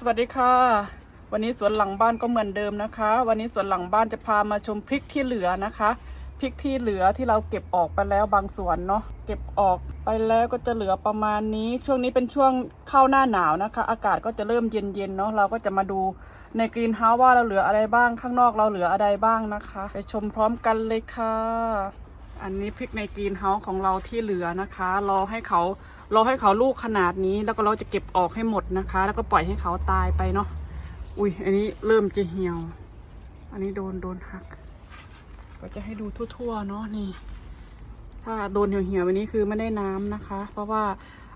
สวัสดีค่ะ วันนี้สวนหลังบ้านก็เหมือนเดิมนะคะ วันนี้สวนหลังบ้านจะพามาชมพริกที่เหลือนะคะพริกที่เหลือที่เราเก็บออกไปแล้วบางส่วนเนาะเก็บออกไปแล้วก็จะเหลือประมาณนี้ ช่วงนี้เป็นช่วงเข้าหน้าหนาวนะคะ อากาศก็จะเริ่มเย็นๆเนาะเราก็จะมาดูในกรีนเฮาส์ว่าเราเหลืออะไรบ้างข้างนอกเราเหลืออะไรบ้างนะคะ ไปชมพร้อมกันเลยค่ะ อันนี้พริกในกรีนเฮาส์ของเราที่เหลือนะคะ รอให้เขา เรอให้เขาลูกขนาดนี้ แล้วก็เราจะเก็บออกให้หมดนะคะ แล้วก็ปล่อยให้เขาตายไปเนาะอุ้ยอันนี้เริ่มจะเหี่ยว อันนี้โดนโดนหัก ก็จะให้ดูทั่วๆเนาะนี่ ถ้าโดนเหี่ยวๆวันนี้คือไม่ได้น้ำนะคะ เพราะว่า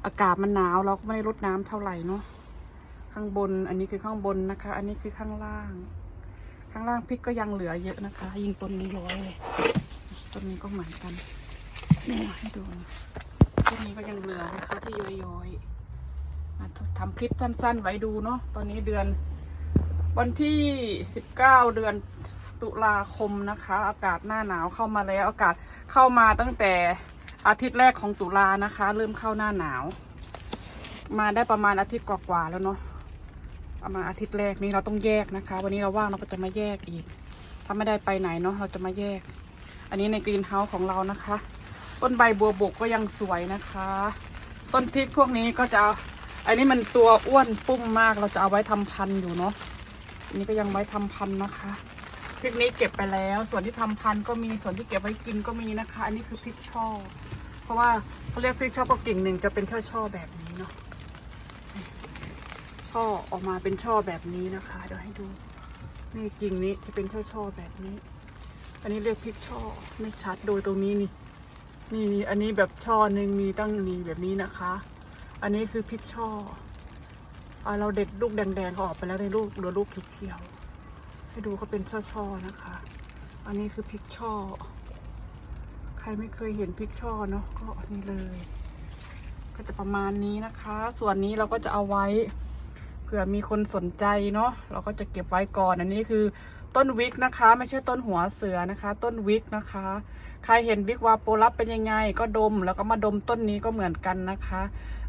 อากาศมันหนาวเราก็ไม่ได้รดน้ำเท่าไหร่เนาะข้างบนอันนี้คือข้างบนนะคะ อันนี้คือข้างล่าง ข้างล่างพริกก็ยังเหลือเยอะนะคะ ยิงต้นนี้ร้อยเลยต้นนี้ก็เหมือนกันนี่ให้ดู ต้นนี้ก็ยังเหลือนะคะที่ย้อยๆมาทำคลิปสั้นๆ ไว้ดูเนาะตอนนี้เดือน วันที่ 19 เดือนตุลาคมนะคะ อากาศหน้าหนาวเข้ามาแล้วอากาศเข้ามาตั้งแต่อาทิตย์แรกของตุลานะคะ เริ่มเข้าหน้าหนาว มาได้ประมาณอาทิตย์กว่าๆแล้วเนาะประมาณอาทิตย์แรกนี้เราต้องแยกนะคะ วันนี้เราว่างเราก็จะมาแยกอีก ถ้าไม่ได้ไปไหนเนาะเราจะมาแยก อันนี้ในกรีนเฮาส์ของเรานะคะ ต้นใบบัวบกก็ยังสวยนะคะ ต้นพริกพวกนี้ก็จะเอาอันนี้มันตัวอ้วนปุ้มมากเราจะเอาไว้ทำพันธุ์อยู่เนาะอันนี้ก็ยังไว้ทำพันธุ์นะคะพริกนี้เก็บไปแล้ว ส่วนที่ทำพันธุ์ก็มีส่วนที่เก็บไว้กินก็มีนะคะ อันนี้คือพริกช่อ เพราะว่าเขาเรียกพริกช่อเพราะกิ่งหนึ่งจะเป็นช่อช่อแบบนี้เนาะช่อออกมาเป็นช่อแบบนี้นะคะเดี๋ยวให้ดูนี่กิ่งนี้จะเป็นช่อช่อแบบนี้ อันนี้เรียกพริกช่อไม่ชัดโดยตรงนี้นี่ นี่นี่อันนี้แบบช่อหนึ่งมีตั้งนี้แบบนี้นะคะ อันนี้คือพริกช่ออาเราเด็ดลูกแดงๆเขาออกไปแล้วในลูกเหลือลูกเขียวๆให้ดูเขาเป็นช่อๆนะคะ อันนี้คือพริกช่อ ใครไม่เคยเห็นพริกช่อเนาะก็อันนี้เลย ก็จะประมาณนี้นะคะ ส่วนนี้เราก็จะเอาไว้เผื่อมีคนสนใจเนาะเราก็จะเก็บไว้ก่อนอันนี้คือ ต้นวิกนะคะ ไม่ใช่ต้นหัวเสือนะคะ ต้นวิกนะคะ ใครเห็นวิกวาโปลับเป็นยังไง ก็ดมแล้วก็มาดมต้นนี้ก็เหมือนกันนะคะ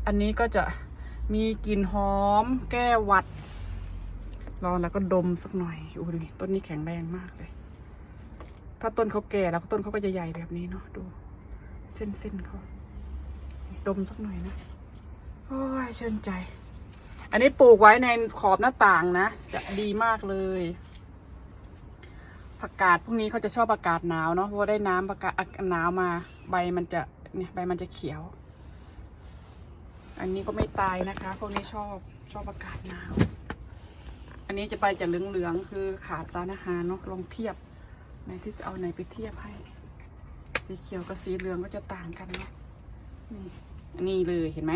อันนี้ก็จะมีกลิ่นหอม แก้หวัดลองแล้วก็ดมสักหน่อยอู้ดูต้นนี้แข็งแรงมากเลย ถ้าต้นเขาแก่แล้วต้นเขาก็จะใหญ่แบบนี้เนาะดู เส้นเส้นๆเขาดมสักหน่อยนะโอ้ยชื่นใจ อันนี้ปลูกไว้ในขอบหน้าต่างนะ จะดีมากเลย ผักกาดพวกนี้เขาจะชอบอากาศหนาวเนาะเพราะได้น้ำอากาศหนาวมาใบมันจะเนี่ยใบมันจะเขียว อันนี้ก็ไม่ตายนะคะ พวกนี้ชอบชอบอากาศหนาว อันนี้จะไปจะเหลืองๆคือขาดสารอาหารเนาะลองเทียบไหนที่จะเอาไหนไปเทียบให้ สีเขียวกับสีเหลืองก็จะต่างกันเนาะนี่อันนี้เลยเห็นไหม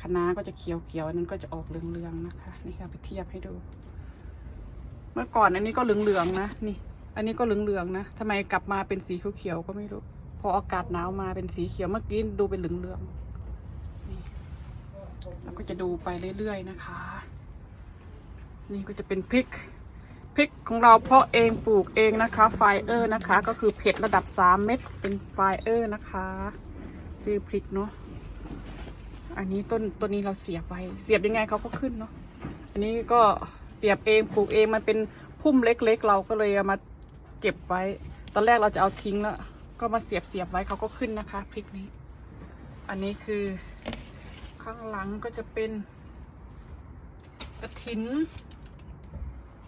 คะน้าก็จะเขียวเขียวๆอันนั้นก็จะออกเหลืองๆนะคะ นี่เอาไปเทียบให้ดู เมื่อก่อนอันนี้ก็เหลืองๆนะนี่ อันนี้ก็เหลืองๆนะทำไมกลับมาเป็นสีเขียวๆก็ไม่รู้ พออากาศหนาวมาเป็นสีเขียวเมื่อกี้ดูเป็นเหลืองๆนี่เราก็จะดูไปเรื่อยๆนะคะ นี่ก็จะเป็นพริกพริกของเราเพาะเองปลูกเองนะคะ ไฟเออร์นะคะ ก็คือเผ็ดระดับ 3 เม็ดเป็นไฟเออร์นะคะ ชื่อพริกเนาะอันนี้ต้นต้นนี้เราเสียบไว้ เสียบยังไงเขาก็ขึ้นเนาะอันนี้ก็ เสียบเองปลูกเองมันเป็นพุ่มเล็กๆ เราก็เลยเอามาเก็บไว้ ตอนแรกเราจะเอาทิ้งแล้ว ก็มาเสียบเสียบไว้เขาก็ขึ้นนะคะพริกนี้ อันนี้คือข้างหลังก็จะเป็นกระถิน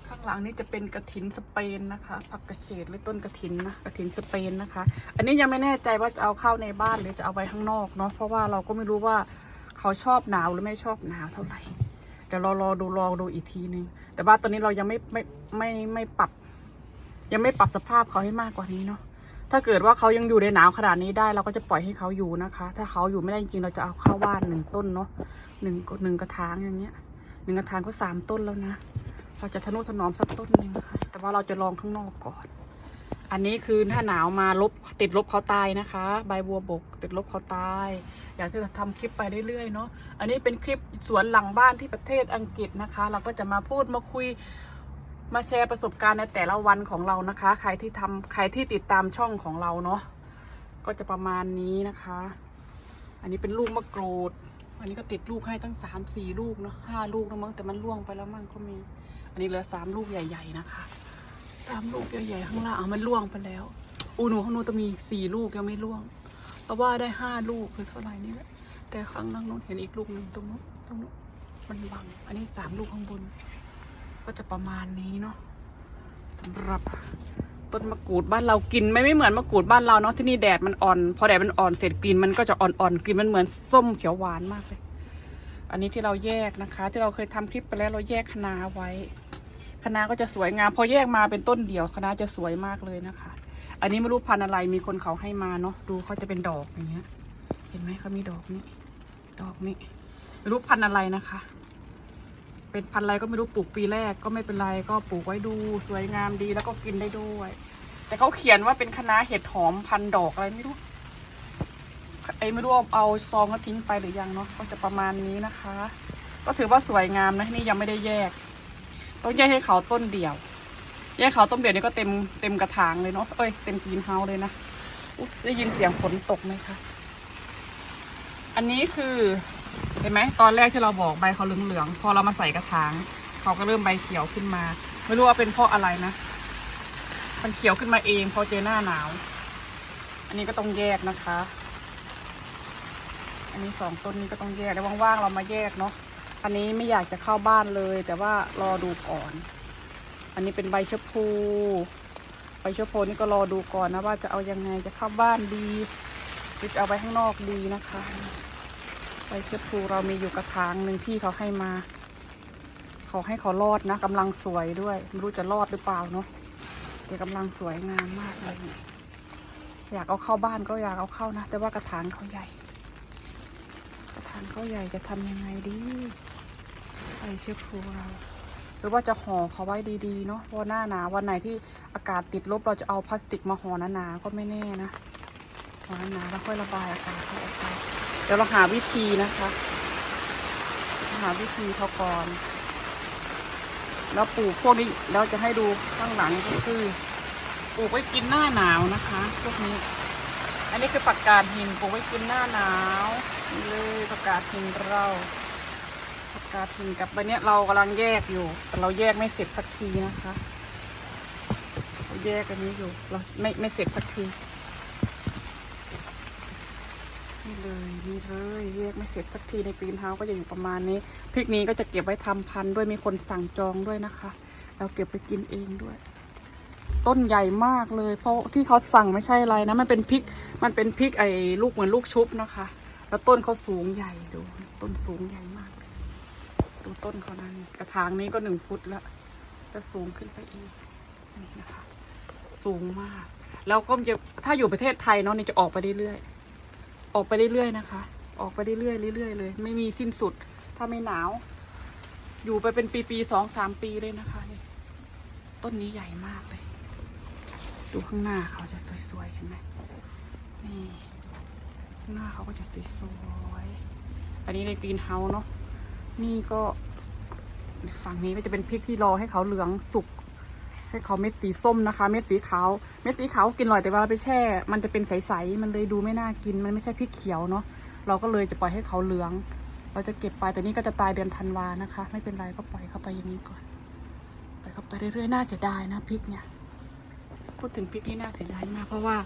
ข้างหลังนี่จะเป็นกระถินสเปนนะคะ ผักกระเฉดหรือต้นกระถินนะกระถินสเปนนะคะ อันนี้ยังไม่แน่ใจว่าจะเอาเข้าในบ้านหรือจะเอาไว้ข้างนอกเนาะเพราะว่าเราก็ไม่รู้ว่าเขาชอบหนาวหรือไม่ชอบหนาวเท่าไหร่ เดี๋ยวเรารอดูรอดูอีกทีนึง แต่ว่าตอนนี้เรายังไม่ไม่ไม่ไม่ปรับ ยังไม่ปรับสภาพเขาให้มากกว่านี้เนาะถ้าเกิดว่าเขายังอยู่ในหนาวขนาดนี้ได้ เราก็จะปล่อยให้เขาอยู่นะคะ ถ้าเขาอยู่ไม่ได้จริงเราจะเอาเข้าบ้านหนึ่งต้นเนาะหนึ่งหนึ่งกระถางอย่างเงี้ยหนึ่งกระถางก็สามต้นแล้วนะ เราจะทะนุถนอมสักต้นหนึ่งค่ะแต่ว่าเราจะลองข้างนอกก่อน อันนี้คือถ้าหนาวมาลบติดลบเขาตายนะคะ ใบบัวบก ติดลบเขาตาย อยากจะทำคลิปไปเรื่อยๆเนาะอันนี้เป็นคลิปสวนหลังบ้านที่ประเทศอังกฤษนะคะ เราก็จะมาพูดมาคุยมาแชร์ประสบการณ์ในแต่ละวันของเรานะคะ ใครที่ทำใครที่ติดตามช่องของเราเนาะก็จะประมาณนี้นะคะ อันนี้เป็นลูกมะกรูด อันนี้ก็ติดลูกให้ตั้งสามสี่ลูกเนาะห้าลูกแล้วมั้งแต่มันร่วงไปแล้วมั่งก็มี อันนี้เหลือสามลูกใหญ่ ๆ นะคะ สามลูกใหญ่ๆข้างล่างอะมันร่วงไปแล้ว อูหนูข้างนู้นจะมีสี่ลูกยังไม่ร่วงเพราะว่าได้ห้าลูกคือเท่าไหร่นี่แหละแต่ข้างล่างนู้นเห็นอีกลูกหนึ่งตรงนู้นตรงนู้นมันบัง อันนี้สามลูกข้างบน ก็จะประมาณนี้เนาะสำหรับต้นมะกรูดบ้านเรากินไม่ไม่เหมือนมะกรูดบ้านเราเนาะที่นี่แดดมันอ่อน พอแดดมันอ่อนเสร็จกลิ่นมันก็จะอ่อนๆกลิ่นมันเหมือนส้มเขียวหวานมากเลย อันนี้ที่เราแยกนะคะ ที่เราเคยทำคลิปไปแล้วเราแยกคะน้าไว้ คณะก็จะสวยงามพอแยกมาเป็นต้นเดียวคณะจะสวยมากเลยนะคะ อันนี้ไม่รู้พันธุ์อะไรมีคนเขาให้มาเนาะดูเขาจะเป็นดอกอย่างเงี้ย เห็นไหมเขามีดอกนี้ดอกนี้ไม่รู้พันธุ์อะไรนะคะ เป็นพันธุ์อะไรก็ไม่รู้ปลูกปีแรกก็ไม่เป็นไรก็ปลูกไว้ดูสวยงามดีแล้วก็กินได้ด้วย แต่เขาเขียนว่าเป็นคณะเห็ดหอมพันดอกอะไรไม่รู้ไอ้ไม่รู้เอาเอาซองเขาทิ้งไปหรือยังเนาะก็จะประมาณนี้นะคะ ก็ถือว่าสวยงามนะนี่ยังไม่ได้แยก ต้องแยกให้เขาต้นเดี่ยว แยกเขาต้นเดี่ยวนี่ก็เต็มเต็มกระถางเลยเนาะเอ้ยเต็มกรีนเฮาส์เลยนะได้ยินเสียงฝนตกไหมคะ อันนี้คือเห็นไหมตอนแรกที่เราบอกใบเขาเหลืองๆพอเรามาใส่กระถางเขาก็เริ่มใบเขียวขึ้นมา ไม่รู้ว่าเป็นเพราะอะไรนะมันเขียวขึ้นมาเองพอเจอหน้าหนาว อันนี้ก็ต้องแยกนะคะ อันนี้สองต้นนี้ก็ต้องแยกแล้วว่างๆเรามาแยกเนาะ อันนี้ไม่อยากจะเข้าบ้านเลย แต่ว่ารอดูก่อน อันนี้เป็นใบชะพู ใบชะพูนี่ก็รอดูก่อนนะว่าจะเอายังไงจะเข้าบ้านดีหรือจะเอาไปข้างนอกดีนะคะ ใบเชือกภูเรามีอยู่กระถางหนึ่งที่เขาให้มาเขาให้เขารอดนะกำลังสวยด้วยไม่รู้จะรอดหรือเปล่าเนาะแต่กำลังสวยงามมากเลยอยากเอาเข้าบ้านก็อยากเอาเข้านะ แต่ว่ากระถางเขาใหญ่ กระถางเขาใหญ่จะทำยังไงดี ใบเชือกภูเราหรือว่าจะห่อเขาไว้ดีๆเนาะเพราะหน้าหนาววันไหนที่อากาศติดลบเราจะเอาพลาสติกมาห่อหนาๆก็ไม่แน่นะห่อหนาๆแล้วค่อยระบายอากาศเขาออกไปเดี๋ยวเราหาวิธีนะคะ หาวิธีเขาก่อนแล้วปลูกพวกนี้เราจะให้ดูข้างหลังก็คือปลูกไว้กินหน้าหนาวนะคะ พวกนี้ อันนี้คือผักกาดหินปลูกไว้กินหน้าหนาวเลยผักกาดหินเรา ผักกาดหินกับใบเนี้ยเรากำลังแยกอยู่ แต่เราแยกไม่เสร็จสักทีนะคะเราแยกอันนี้อยู่ เราไม่ไม่เสร็จสักทีนี่เลยนี่เลยแยกไม่เสร็จสักทีในกรีนเฮาส์ก็จะอยู่ประมาณนี้พริกนี้ก็จะเก็บไว้ทำพันธุ์ด้วยมีคนสั่งจองด้วยนะคะ เราเก็บไปกินเองด้วย ต้นใหญ่มากเลย เพราะที่เขาสั่งไม่ใช่อะไรนะ มันเป็นพริก มันเป็นพริกไอ้ลูกเหมือนลูกชุบนะคะ แล้วต้นเขาสูงใหญ่ดู ต้นสูงใหญ่มาก ดูต้นเขานั้นกระถางนี้ก็หนึ่งฟุตแล้วแล้วสูงขึ้นไปอีกนี่นะคะ สูงมาก แล้วก็จะถ้าอยู่ประเทศไทยเนาะนี่จะออกไปเรื่อยๆออกไปเรื่อยๆนะคะ ออกไปเรื่อยๆเรื่อยๆเลย ไม่มีสิ้นสุด ถ้าไม่หนาว อยู่ไปเป็นปีๆสองสามปีเลยนะคะนี่ต้นนี้ใหญ่มากเลย ดูข้างหน้าเขาจะสวยๆเห็นไหมนี่ข้างหน้าเขาก็จะสวยๆอันนี้ในกรีนเฮาส์เนาะ นี่ก็ฝั่งนี้ก็จะเป็นพริกที่รอให้เขาเหลืองสุก ให้เขาเม็ดสีส้มนะคะ เม็ดสีขาว เม็ดสีขาวกินอร่อยแต่เวลาไปแช่ มันจะเป็นใสๆ มันเลยดูไม่น่ากิน มันไม่ใช่พริกเขียวเนาะ เราก็เลยจะปล่อยให้เขาเหลือง เราจะเก็บไปแต่นี่ก็จะตายเดือนธันวานะคะ ไม่เป็นไรก็ปล่อยเข้าไปอย่างนี้ก่อน ปล่อยเข้าไปเรื่อยๆ น่าเสียดายนะพริกเนี่ย พูดถึงพริกนี่น่าเสียดายมาก เพราะว่า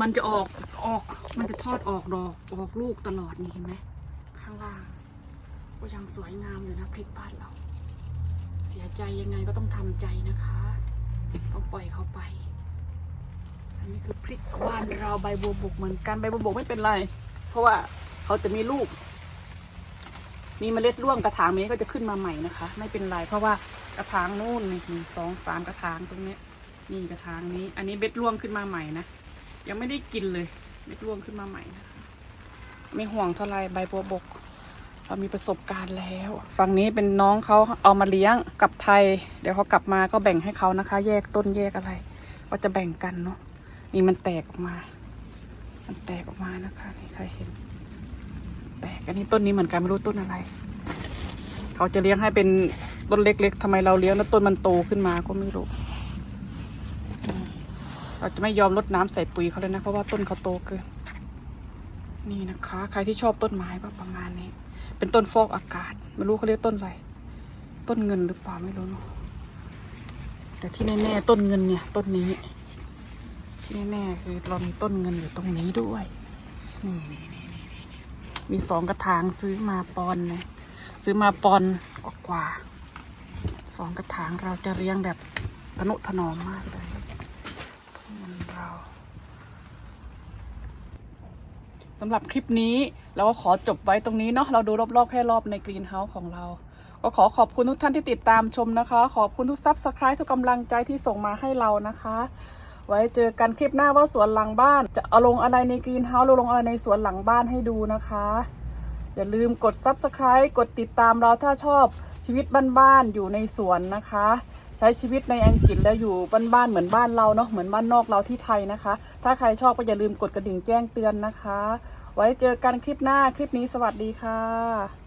มันจะออกออก มันจะทอดออกดอกออกลูกตลอดนี่เห็นไหมข้างล่าง ก็ยังสวยงามอยู่นะพริกบ้านเรา เสียใจยังไงก็ต้องทำใจนะคะ ต้องปล่อยเขาไป อันนี้คือพริกบ้านเราใบบัวบกเหมือนกันใบบัวบกไม่เป็นไร เพราะว่าเขาจะมีลูก มีเมล็ดร่วงกระถางนี้ก็จะขึ้นมาใหม่นะคะ ไม่เป็นไรเพราะว่ากระถางนู่นนี่หนึ่งสองสามกระถางตรงนี้นี่กระถางนี้ อันนี้เบ็ดร่วงขึ้นมาใหม่นะยังไม่ได้กินเลยเบ็ดร่วงขึ้นมาใหม่นะคะไม่ห่วงเท่าไรใบบัวบก เรามีประสบการณ์แล้ว ฝั่งนี้เป็นน้องเขาเอามาเลี้ยงกับไทย เดี๋ยวเขากลับมาก็แบ่งให้เขานะคะ แยกต้นแยกอะไร ก็จะแบ่งกันเนาะนี่มันแตกออกมา มันแตกออกมานะคะนี่ใครเห็น แตกอันนี้ต้นนี้เหมือนกันไม่รู้ต้นอะไร เขาจะเลี้ยงให้เป็นต้นเล็กๆทำไมเราเลี้ยงแล้วต้นมันโตขึ้นมาก็ไม่รู้เราจะไม่ยอมลดน้ำใส่ปุ๋ยเขาเลยนะเพราะว่าต้นเขาโตเกินนี่นะคะ ใครที่ชอบต้นไม้ก็ประมาณนี้ เป็นต้นฟอกอากาศ ไม่รู้เขาเรียกต้นอะไร ต้นเงินหรือเปล่าไม่รู้เนาะแต่ที่แน่ๆต้นเงินเนี่ย ต้นนี้ที่แน่ๆคือเรามีต้นเงินอยู่ตรงนี้ด้วย นี่นี่นี่มีสองกระถางซื้อมาปอนเลยซื้อมาปอนกว่าๆสองกระถางเราจะเลี้ยงแบบทนุถนอมมากเลยต้นเงินเราสำหรับคลิปนี้ เราก็ขอจบไว้ตรงนี้เนาะเราดูรอบๆแค่รอบในกรีนเฮาส์ของเรา ก็ขอขอบคุณทุกท่านที่ติดตามชมนะคะ ขอบคุณทุกซับสไครต์ทุกกำลังใจที่ส่งมาให้เรานะคะ ไว้เจอกันคลิปหน้าว่าสวนหลังบ้าน จะเอาลงอะไรในกรีนเฮาส์หรือลงอะไรในสวนหลังบ้านให้ดูนะคะ อย่าลืมกด Subscribe กดติดตามเราถ้าชอบชีวิตบ้านๆอยู่ในสวนนะคะ ช้ชีวิตในอังกฤษแล้วอยู่บ้านๆเหมือนบ้านเราเนาะเหมือนบ้านนอกเราที่ไทยนะคะ ถ้าใครชอบก็อย่าลืมกดกระดิ่งแจ้งเตือนนะคะ ไว้เจอกันคลิปหน้าคลิปนี้สวัสดีค่ะ